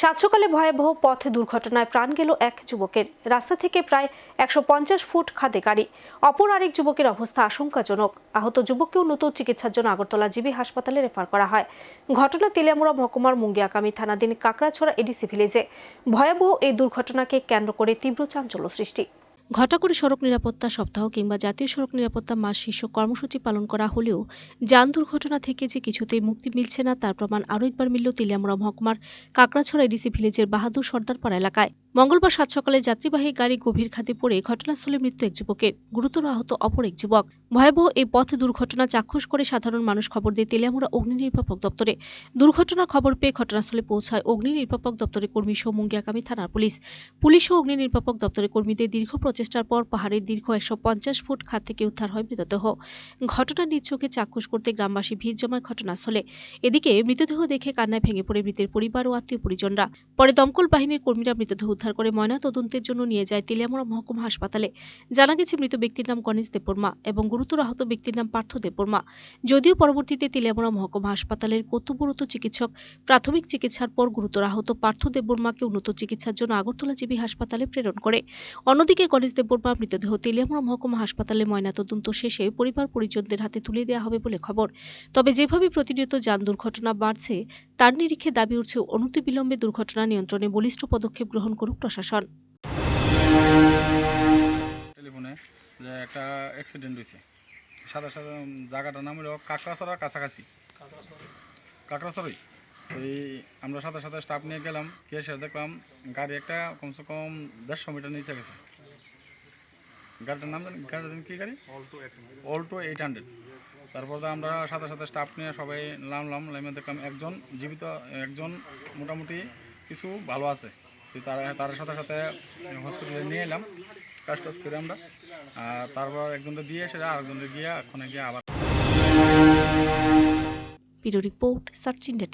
সাত সকালে ভয়াবহ পথ দুর্ঘটনায় প্রাণ গেল এক যুবকের। রাস্তা থেকে প্রায় একশো পঞ্চাশ ফুট খাদে গাড়ি। অপর আরেক যুবকের অবস্থা আশঙ্কাজনক। আহত যুবককেও নতুন চিকিৎসার জন্য আগরতলা জিবি হাসপাতালে রেফার করা হয়। ঘটনা তেলিয়ামুড়া মহকুমার মুঙ্গিয়াকামী থানাধীন কাকড়াছড়া এডিসি ভিলেজে। ভয়াবহ এই দুর্ঘটনাকে কেন্দ্র করে তীব্র চাঞ্চল্য সৃষ্টি। ঘটা করে সড়ক নিরাপত্তা সপ্তাহ কিংবা জাতীয় সড়ক নিরাপত্তা মাস শীর্ষক কর্মসূচি পালন করা হলেও যান দুর্ঘটনা থেকে যে কিছুতেই মুক্তি মিলছে না, তার প্রমাণ আরও একবার মিলল তেলিয়ামুড়া মহকুমার কাকড়াছড়া এডিসি ভিলেজের বাহাদুর সর্দারপাড়া এলাকায়। মঙ্গলবার সাত সকালে যাত্রীবাহী গাড়ি গভীর খাতে পড়ে ঘটনাস্থলে মৃত্যু এক যুবকের, গুরুতর আহত অপর এক যুবক। ভয়াবহ এই পথ দুর্ঘটনা চাক্ষুষ করে সাধারণ মানুষ খবর দিয়ে তেলিয়ামুড়া অগ্নি নির্বাপক দপ্তরে। দুর্ঘটনা খবর পেয়ে ঘটনাস্থলে পৌঁছায় অগ্নি নির্বাপক দপ্তরের কর্মী সহ মুঙ্গিয়াকামী থানার পুলিশ। পুলিশ ও অগ্নি নির্বাপক দপ্তরের কর্মীদের দীর্ঘ প্রচেষ্টার পর পাহাড়ের দীর্ঘ একশো পঞ্চাশ ফুট খাদ থেকে উদ্ধার হয় মৃতদেহ। ঘটনা নিজ চোখে চাক্ষুষ করতে গ্রামবাসী ভিড় জমায় ঘটনাস্থলে। এদিকে মৃতদেহ দেখে কান্নায় ভেঙে পড়ে মৃতের পরিবার ও আত্মীয় পরিজনরা। পরে দমকল বাহিনীর কর্মীরা মৃতদেহ উদ্ধার করে ময়না তদন্তের জন্য নিয়ে যায় তেলিয়ামুড়া মহকুমা হাসপাতালে। জানা গেছে, মৃত ব্যক্তির নাম গণেশ দেববর্মা এবং গুরুতর আহত ব্যক্তির নাম পার্থ দেববর্মা। যদিও পরবর্তীতে তেলিয়ামুড়া মহকুমা হাসপাতালের কর্তব্যরত চিকিৎসক প্রাথমিক চিকিৎসার পর গুরুতর আহত পার্থ দেববর্মাকে উন্নত চিকিৎসার জন্য আগরতলা জিবি হাসপাতালে প্রেরণ করে। অন্যদিকে গণেশ দেববর্মার মৃতদেহ তেলিয়ামুড়া মহকুমা হাসপাতালে ময়নাতদন্ত শেষে পরিবার পরিজনদের হাতে তুলে দেওয়া হবে বলে খবর। তবে যেভাবে প্রতিনিয়ত যান দুর্ঘটনা বাড়ছে, তার নিরিখে দাবি উঠছে অনতিবিলম্বে দুর্ঘটনা নিয়ন্ত্রণে বলিষ্ঠ পদক্ষেপ গ্রহণ করুক প্রশাসন। যে একটা অ্যাক্সিডেন্ট হয়েছে। সাদা সাদা জায়গাটার নাম হলো কাকড়াছড়ার কাছাকাছি। কাকড়াছড়াই? এই আমরা সাথে সাথে স্টাফ নিয়ে গেলাম, গিয়ে সেটা দেখলাম গাড়ি একটা কমসে কম দেড়শো মিটার নিচে গেছে। গাড়িটার নাম জানি গাড়িটার নাম কী গাড়ি? অল্টো এইট হান্ড্রেড তারপর তো আমরা সাথে সাথে স্টাফ নিয়ে সবাই নামলাম। লাইমে দেখলাম একজন জীবিত, একজন মোটামুটি কিছু ভালো আছে। তার তার সাথে সাথে হসপিটালে নিয়ে এলাম। কাজ টাজ করে আমরা। আর তারপর একজনটা দিয়ে সেটা আরেকজনটা গিয়ে ওখানে গিয়ে আবার রিপোর্ট সার্চ ইন্ডিয়া